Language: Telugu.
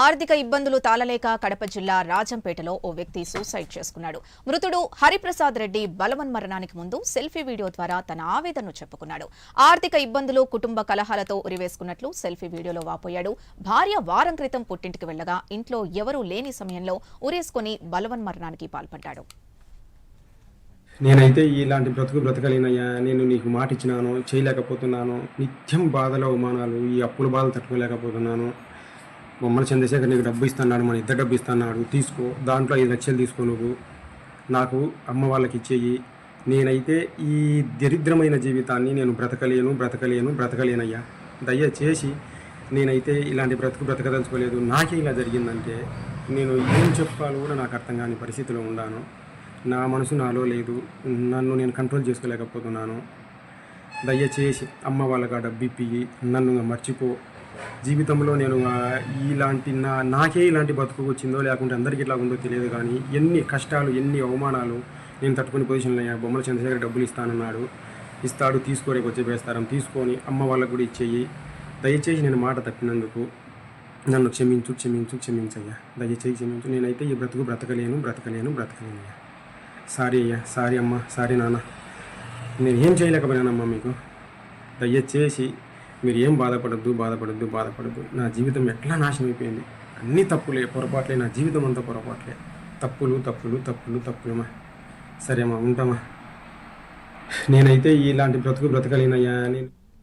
ఆర్థిక ఇబ్బందులు తాళలేక కడప జిల్లా రాజంపేటలో ఓ వ్యక్తి సూసైడ్ చేసుకున్నాడు. మృతుడు హరిప్రసాద్ రెడ్డి బలవన్మరణానికి ముందు సెల్ఫీ వీడియో ద్వారా తన ఆవేదనను చెప్పుకున్నాడు. ఆర్థిక ఇబ్బందులు కుటుంబ కలహాలతో ఉరివేసుకున్నట్లు సెల్ఫీ వీడియోలో వాపోయాడు. భార్య వారం క్రితం పుట్టింటికి వెళ్ళగా ఇంట్లో ఎవరూ లేని సమయంలో ఉరేసుకుని బలవన్మరణానికి పాల్పడ్డాడు. నేనైతే ఇలాంటి బ్రతుకు బ్రతకలేనయ్యా. నేను నీకు మాట ఇచ్చినాను చేయలేకపోతున్నాను. నిత్యం బాధల అవమానాలు ఈ అప్పుల బాధలు తట్టుకోలేకపోతున్నాను. బొమ్మల చంద్రశేఖర్ నీకు డబ్బు ఇస్తున్నాడు మన ఇద్దరు డబ్బు ఇస్తున్నాడు తీసుకో దాంట్లో ఐదు లక్షలు తీసుకో నువ్వు. నాకు అమ్మ వాళ్ళకి ఇచ్చేయి. నేనైతే ఈ దరిద్రమైన జీవితాన్ని నేను బ్రతకలేను బ్రతకలేను బ్రతకలేనయ్యా. దయచేసి నేనైతే ఇలాంటి బ్రతుకు బ్రతకదలుచుకోలేదు. నాకే ఇలా జరిగిందంటే నేను ఏం చెప్పాలో కూడా నాకు అర్థం కాని పరిస్థితిలో ఉన్నాను. నా మనసు నాలో లేదు. నన్ను నేను కంట్రోల్ చేసుకోలేకపోతున్నాను. దయచేసి అమ్మ వాళ్ళకి ఆ డబ్బు ఇప్పి నన్ను మర్చిపో. జీవితంలో నేను ఇలాంటి నా నాకే ఇలాంటి బతుకు వచ్చిందో లేకుంటే అందరికీ ఇట్లా ఉందో తెలియదు కానీ ఎన్ని కష్టాలు ఎన్ని అవమానాలు నేను తట్టుకునే పొజిషన్లో అయ్యా బొమ్మల చంద్రశేఖర్ డబ్బులు ఇస్తానన్నాడు. ఇస్తాడు తీసుకో రేపు వచ్చే వేస్తారం తీసుకొని అమ్మ వాళ్ళకు కూడా ఇచ్చేయి. దయచేసి నేను మాట తప్పినందుకు నన్ను క్షమించు క్షమించు క్షమించయ్యా దయచేసి క్షమించు. నేనైతే ఈ బ్రతుకు బ్రతకలేను బ్రతకలేను బ్రతకలేను అయ్యా. సారీ అయ్యా సారీ అమ్మ సారీ నాన్న. నేను ఏం చేయలేకపోయానమ్మా మీకు. దయచేసి మీరు ఏం బాధపడద్దు బాధపడద్దు బాధపడద్దు. నా జీవితం ఎట్లా నాశనం అయిపోయింది? అన్నీ తప్పులే పొరపాట్లే నా జీవితం అంతా పొరపాట్లే. తప్పులు తప్పులు తప్పులు తప్పులమ్మా సరే అమ్మా ఉంటామా? నేనైతే ఇలాంటి బ్రతుకు బ్రతకలేనయ్యా నేను